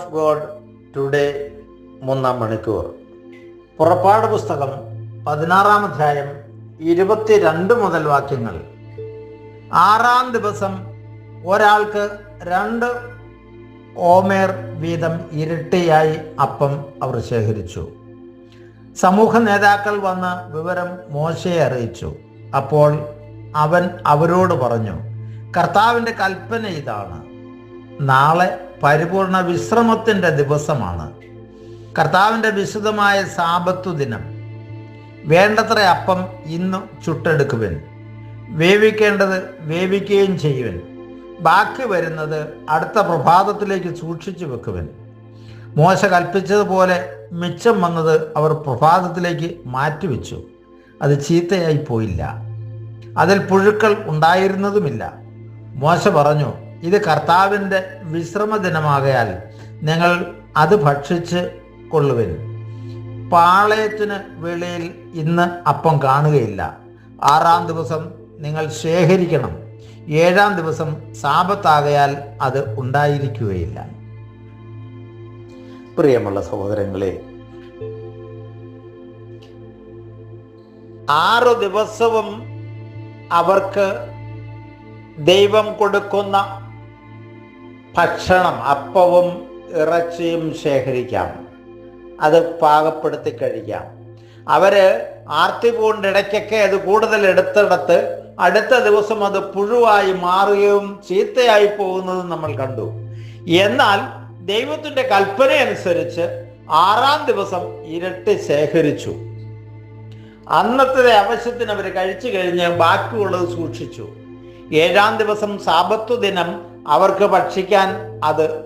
Of God today മൂന്നാം മണിക്കൂർ. പുറപ്പാട് പുസ്തകം പതിനാറാം അധ്യായം ഇരുപത്തിരണ്ട് മുതൽ വാക്യങ്ങൾ. ആറാം ദിവസം ഒരാൾക്ക് രണ്ട് ഓമേർ വീതം ഇരട്ടിയായി അപ്പം അവർ ശേഖരിച്ചു. സമൂഹ നേതാക്കൾ വന്ന് വിവരം മോശയെ അറിയിച്ചു. അപ്പോൾ അവൻ അവരോട് പറഞ്ഞു കർത്താവിന്റെ കൽപ്പന ഇതാണ്. നാളെ പരിപൂർണ വിശ്രമത്തിന്റെ ദിവസമാണ്. കർത്താവിന്റെ വിശുദ്ധമായ സാപത്തു ദിനം. വേണ്ടത്ര അപ്പം ഇന്ന് ചുട്ടെടുക്കുവൻ. വേവിക്കേണ്ടത് വേവിക്കുകയും ചെയ്യുവൻ. ബാക്കി വരുന്നത് അടുത്ത പ്രഭാതത്തിലേക്ക് സൂക്ഷിച്ചു വെക്കുവൻ. മോശ കൽപ്പിച്ചതുപോലെ മിച്ചം വന്നത് അവർ പ്രഭാതത്തിലേക്ക് മാറ്റിവെച്ചു. അത് ചീത്തയായി പോയില്ല. അതിൽ പുഴുക്കൾ ഉണ്ടായിരുന്നതുമില്ല. മോശ പറഞ്ഞു ഇത് കർത്താവിന്റെ വിശ്രമ ദിനമാകയാൽ നിങ്ങൾ അത് ഭക്ഷിച്ച് കൊള്ളുവിൻ. പാളയത്തിന് വെളിയിൽ ഇന്ന് അപ്പം കാണുകയില്ല. ആറാം ദിവസം നിങ്ങൾ ശേഖരിക്കണം. ഏഴാം ദിവസം സാപത്താകയാൽ അത് ഉണ്ടായിരിക്കുകയില്ല. പ്രിയമുള്ള സഹോദരങ്ങളെ ആറ് ദിവസവും അവർക്ക് ദൈവം കൊടുക്കുന്ന ഭക്ഷണം അപ്പവും ഇറച്ചിയും ശേഖരിക്കാം. അത് പാകപ്പെടുത്തി കഴിക്കാം. അവർ ആർത്തി പൂണ്ടിടയ്ക്കൊക്കെ അത് കൂടുതൽ എടുത്തെടുത്ത് അടുത്ത ദിവസം അത് പുഴുവായി മാറുകയും ചീത്തയായി പോകുന്നതും നമ്മൾ കണ്ടു. എന്നാൽ ദൈവത്തിന്റെ കൽപ്പന അനുസരിച്ച് ആറാം ദിവസം ഇരട്ടി ശേഖരിച്ചു. അന്നത്തെ ആവശ്യത്തിന് അവർ കഴിച്ചു കഴിഞ്ഞ് ബാക്കിയുള്ളത് സൂക്ഷിച്ചു. ഏഴാം ദിവസം സാപത്തു ദിനം അവർക്ക് ഭക്ഷിക്കാൻ അത്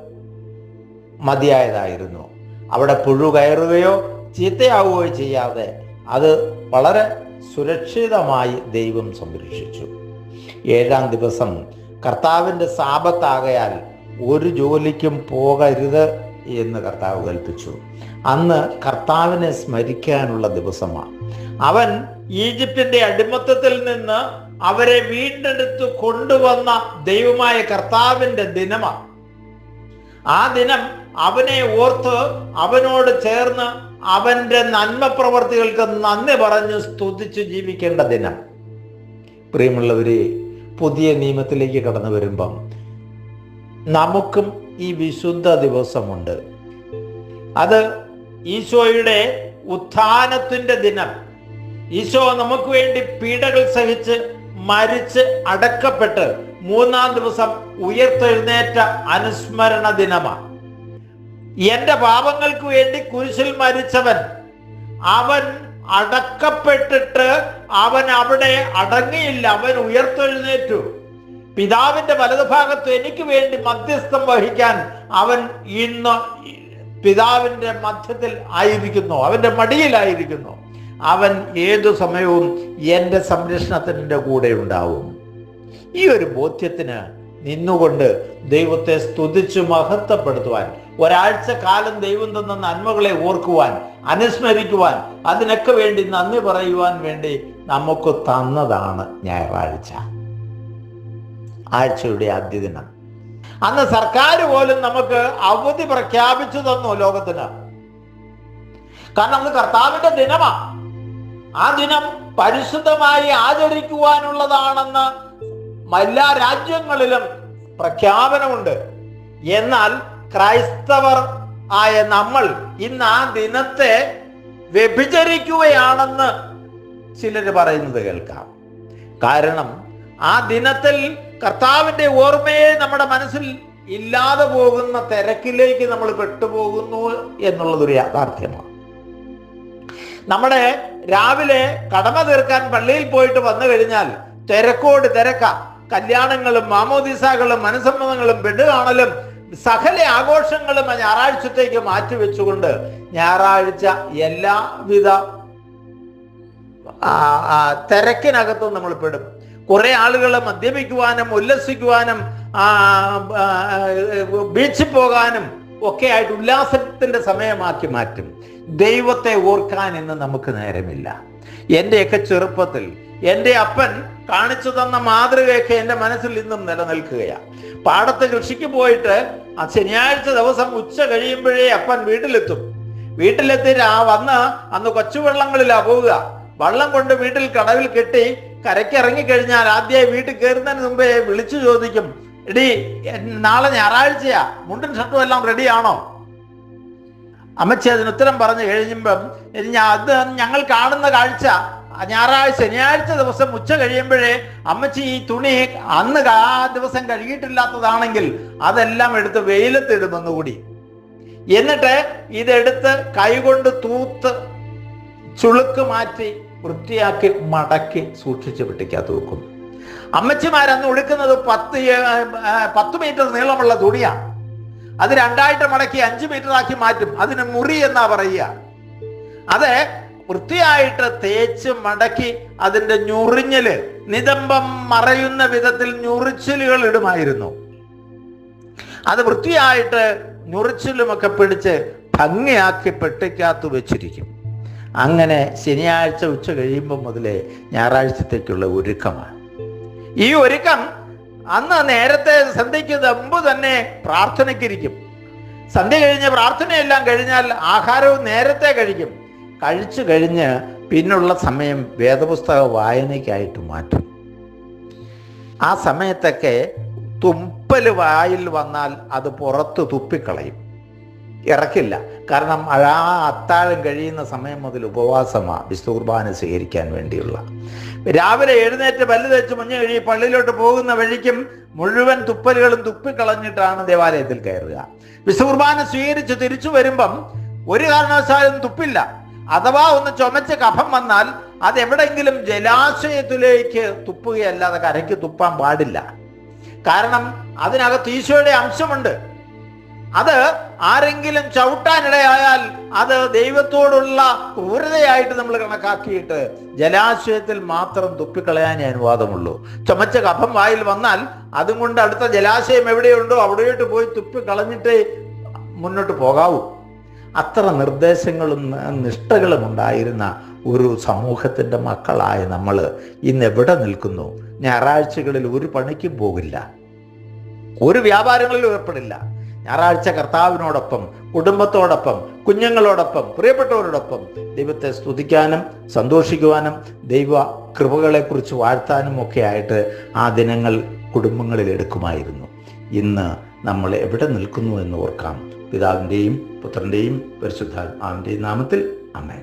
മതിയായതായിരുന്നു. അവിടെ പുഴു കയറുകയോ ചീത്തയാവുകയോ ചെയ്യാതെ അത് വളരെ സുരക്ഷിതമായി ദൈവം സംരക്ഷിച്ചു. ഏഴാം ദിവസം കർത്താവിന്റെ സാപത്താകയാൽ ഒരു ജോലിക്കും പോകരുത് എന്ന് കർത്താവ് കൽപ്പിച്ചു. അന്ന് കർത്താവിനെ സ്മരിക്കാനുള്ള ദിവസമാണ് അവൻ ഈജിപ്തിന്റെ അടിമത്തത്തിൽ നിന്ന് അവരെ വീണ്ടെടുത്ത് കൊണ്ടുവന്ന ദൈവമായ കർത്താവിന്റെ ദിനമാണ്. ആ ദിനം അവനെ ഓർത്ത് അവനോട് ചേർന്ന് അവന്റെ നന്മ പ്രവർത്തികൾക്ക് നന്ദി പറഞ്ഞ് സ്തുതിച്ച് ജീവിക്കേണ്ട ദിനം. പ്രിയമുള്ളവരെ പുതിയ നിയമത്തിലേക്ക് കടന്നു വരുമ്പം നമുക്കും ഈ വിശുദ്ധ ദിവസമുണ്ട്. അത് ഈശോയുടെ ഉത്ഥാനത്തിന്റെ ദിനം. ഈശോ നമുക്ക് വേണ്ടി പീഡകൾ സഹിച്ച് മരിച്ച് അടക്കപ്പെട്ട് മൂന്നാം ദിവസം ഉയർത്തെഴുന്നേറ്റ അനുസ്മരണ ദിനമാ എന്റെ പാപങ്ങൾക്ക് വേണ്ടി കുരിശിൽ മരിച്ചവൻ അവൻ അടക്കപ്പെട്ടിട്ട് അവൻ അവിടെ അടങ്ങിയില്ല അവൻ ഉയർത്തെഴുന്നേറ്റു. പിതാവിന്റെ വലതുഭാഗത്ത് എനിക്ക് വേണ്ടി മധ്യസ്ഥം വഹിക്കാൻ അവൻ ഇന്ന് പിതാവിന്റെ മധ്യത്തിൽ ആയിരിക്കുന്നു അവന്റെ മടിയിലായിരിക്കുന്നു. അവൻ ഏതു സമയവും എന്റെ സംരക്ഷണത്തിന്റെ കൂടെ ഉണ്ടാവും. ഈ ഒരു ബോധ്യത്തിന് നിന്നുകൊണ്ട് ദൈവത്തെ സ്തുതിച്ചു മഹത്വപ്പെടുത്തുവാൻ ഒരാഴ്ച കാലം ദൈവം തന്ന നന്മകളെ ഓർക്കുവാൻ അനുസ്മരിക്കുവാൻ അതിനൊക്കെ വേണ്ടി നന്ദി പറയുവാൻ വേണ്ടി നമുക്ക് തന്നതാണ് ഞായറാഴ്ച. ആഴ്ചയുടെ ആദ്യ ദിനം അന്ന് സർക്കാർ പോലും നമുക്ക് അവധി പ്രഖ്യാപിച്ചു തന്നു ലോകത്തിന്. കാരണം അന്ന് കർത്താവിന്റെ ദിനമാണ് ആ ദിനം പരിശുദ്ധമായി ആചരിക്കുവാനുള്ളതാണെന്ന് എല്ലാ രാജ്യങ്ങളിലും പ്രഖ്യാപനമുണ്ട്. എന്നാൽ ക്രൈസ്തവർ ആയ നമ്മൾ ഇന്ന് ആ ദിനത്തെ വ്യഭിചരിക്കുകയാണെന്ന് ചിലർ പറയുന്നത് കേൾക്കാം. കാരണം ആ ദിനത്തിൽ കർത്താവിന്റെ ഓർമ്മയെ നമ്മുടെ മനസ്സിൽ ഇല്ലാതെ പോകുന്ന തിരക്കിലേക്ക് നമ്മൾ പെട്ടുപോകുന്നു എന്നുള്ളതൊരു യാഥാർത്ഥ്യമാണ്. നമ്മുടെ രാവിലെ കടമ തീർക്കാൻ പള്ളിയിൽ പോയിട്ട് വന്നു കഴിഞ്ഞാൽ തിരക്കോട് തിരക്ക. കല്യാണങ്ങളും മാമോദിസകളും മനസ്സമ്മതങ്ങളും ബെഡ് കാണലും സകല ആഘോഷങ്ങളും ഞായറാഴ്ചത്തേക്ക് മാറ്റിവെച്ചുകൊണ്ട് ഞായറാഴ്ച എല്ലാവിധ തിരക്കിനകത്തും നമ്മൾ പെടും. കുറെ ആളുകൾ മദ്യപിക്കുവാനും ഉല്ലസിക്കുവാനും ബീച്ചിൽ പോകാനും ഒക്കെ ആയിട്ട് ഉല്ലാസത്തിന്റെ സമയമാക്കി മാറ്റും. ദൈവത്തെ ഓർക്കാൻ ഇന്ന് നമുക്ക് നേരമില്ല. എന്റെയൊക്കെ ചെറുപ്പത്തിൽ എന്റെ അപ്പൻ കാണിച്ചു തന്ന മാതൃകയൊക്കെ എന്റെ മനസ്സിൽ ഇന്നും നിലനിൽക്കുകയാണ് പാടത്ത് കൃഷിക്ക് പോയിട്ട് ആ ശനിയാഴ്ച ദിവസം ഉച്ച കഴിയുമ്പോഴേ അപ്പൻ വീട്ടിലെത്തും. വീട്ടിലെത്തി ആ വന്ന് അന്ന് കൊച്ചുവെള്ളങ്ങളിലാ പോവുക. വള്ളം കൊണ്ട് വീട്ടിൽ കടവിൽ കെട്ടി കരയ്ക്ക് ഇറങ്ങിക്കഴിഞ്ഞാൽ ആദ്യമായി വീട്ടിൽ കയറുന്നതിന് മുമ്പേ വിളിച്ചു ചോദിക്കും എടി നാളെ ഞായറാഴ്ചയാ. മുണ്ടും ഷർട്ടും എല്ലാം റെഡിയാണോ? അമ്മച്ചി അതിന് ഉത്തരം പറഞ്ഞു കഴിയുമ്പം അത് ഞങ്ങൾ കാണുന്ന കാഴ്ച. ഞായറാഴ്ച ശനിയാഴ്ച ദിവസം ഉച്ച കഴിയുമ്പോഴേ അമ്മച്ചി ഈ തുണി അന്ന് ആ ദിവസം കഴുകിയിട്ടില്ലാത്തതാണെങ്കിൽ അതെല്ലാം എടുത്ത് വെയിലത്തിടുമെന്ന് ഒന്നുകൂടി എന്നിട്ട് ഇതെടുത്ത് കൈകൊണ്ട് തൂത്ത് ചുളുക്ക് മാറ്റി വൃത്തിയാക്കി മടക്കി സൂക്ഷിച്ച് വെട്ടിക്കകത്ത് വെക്കും അമ്മച്ചിമാരന്ന് ഉടുക്കുന്നത് പത്ത് പത്ത് മീറ്റർ നീളമുള്ള തുണിയാണ് അത് രണ്ടായിട്ട് മടക്കി അഞ്ച് മീറ്റർ ആക്കി മാറ്റും. അതിന് മുറി എന്നാ പറയുക. അത് വൃത്തിയായിട്ട് തേച്ച് മടക്കി അതിന്റെ ഞുറിഞ്ഞൽ നിതംബം മറയുന്ന വിധത്തിൽ ഞുറിച്ചിലുകൾ ഇടുമായിരുന്നു അത് വൃത്തിയായിട്ട് ഞുറിച്ചിലുമൊക്കെ പിടിച്ച് ഭംഗിയാക്കി പെട്ടിക്കകത്ത് വെച്ചിരിക്കും. അങ്ങനെ ശനിയാഴ്ച ഉച്ച കഴിയുമ്പോൾ മുതലേ ഞായറാഴ്ചത്തേക്കുള്ള ഒരുക്കമാണ്. ഈ ഒരുക്കം അന്ന് നേരത്തെ സന്ധ്യയ്ക്ക് മുമ്പ് തന്നെ പ്രാർത്ഥനയ്ക്കിരിക്കും. സന്ധ്യ കഴിഞ്ഞ് പ്രാർത്ഥനയെല്ലാം കഴിഞ്ഞാൽ ആഹാരവും നേരത്തെ കഴിക്കും. കഴിച്ചു കഴിഞ്ഞ് പിന്നുള്ള സമയം വേദപുസ്തക വായനയ്ക്കായിട്ട് മാറ്റും. ആ സമയത്തൊക്കെ തുപ്പൽ വായിൽ വന്നാൽ അത് പുറത്ത് തുപ്പിക്കളയും. ഇറക്കില്ല. കാരണം ആ അത്താഴം കഴിയുന്ന സമയം മുതൽ ഉപവാസമാണ് വിശുദ്ധ കുർബാന സ്വീകരിക്കാൻ വേണ്ടിയുള്ള. രാവിലെ എഴുന്നേറ്റ് പല്ല് തേച്ച് മഞ്ഞ് കഴി പള്ളിയിലോട്ട് പോകുന്ന വഴിക്കും മുഴുവൻ തുപ്പലുകളും തുപ്പിക്കളഞ്ഞിട്ടാണ് ദേവാലയത്തിൽ കയറുക. വിശുദ്ധ കുർബാന സ്വീകരിച്ച് തിരിച്ചു വരുമ്പം ഒരു കാരണവശാലും തുപ്പില്ല. അഥവാ ഒന്ന് ചുമച്ച് കഫം വന്നാൽ അത് ജലാശയത്തിലേക്ക് തുപ്പുകയല്ലാതെ കരയ്ക്ക് തുപ്പാൻ പാടില്ല. കാരണം അതിനകത്ത് ഈശോയുടെ അംശമുണ്ട്. അത് ആരെങ്കിലും ചവിട്ടാനിടയായാൽ അത് ദൈവത്തോടുള്ള ക്രൂരതയായിട്ട് നമ്മൾ കണക്കാക്കിയിട്ട് ജലാശയത്തിൽ മാത്രം തുപ്പിക്കളയാനേ അനുവാദമുള്ളൂ. ചുമച്ച കഫം വായിൽ വന്നാൽ അതും കൊണ്ട് അടുത്ത ജലാശയം എവിടെയുണ്ടോ അവിടെയോട്ട് പോയി തുപ്പിക്കളഞ്ഞിട്ടേ മുന്നോട്ട് പോകാവൂ. അത്ര നിർദ്ദേശങ്ങളും നിഷ്ഠകളും ഉണ്ടായിരുന്ന ഒരു സമൂഹത്തിന്റെ മക്കളായ നമ്മൾ ഇന്ന് എവിടെ നിൽക്കുന്നു? ഞായറാഴ്ചകളിൽ ഒരു പണിക്കും പോകില്ല. ഒരു വ്യാപാരങ്ങളിലും ഏർപ്പെടില്ല. ഞായറാഴ്ച കർത്താവിനോടൊപ്പം കുടുംബത്തോടൊപ്പം കുഞ്ഞുങ്ങളോടൊപ്പം പ്രിയപ്പെട്ടവരോടൊപ്പം ദൈവത്തെ സ്തുതിക്കാനും സന്തോഷിക്കുവാനും ദൈവ കൃപകളെക്കുറിച്ച് വാഴ്ത്താനും ഒക്കെ ആയിട്ട് ആ ദിനങ്ങൾ കുടുംബങ്ങളിൽ എടുക്കുമായിരുന്നു. ഇന്ന് നമ്മൾ എവിടെ നിൽക്കുന്നു എന്ന് ഓർക്കാം. പിതാവിന്റെയും പുത്രന്റെയും പരിശുദ്ധാത്മാവിന്റെയും നാമത്തിൽ. അമ്മേ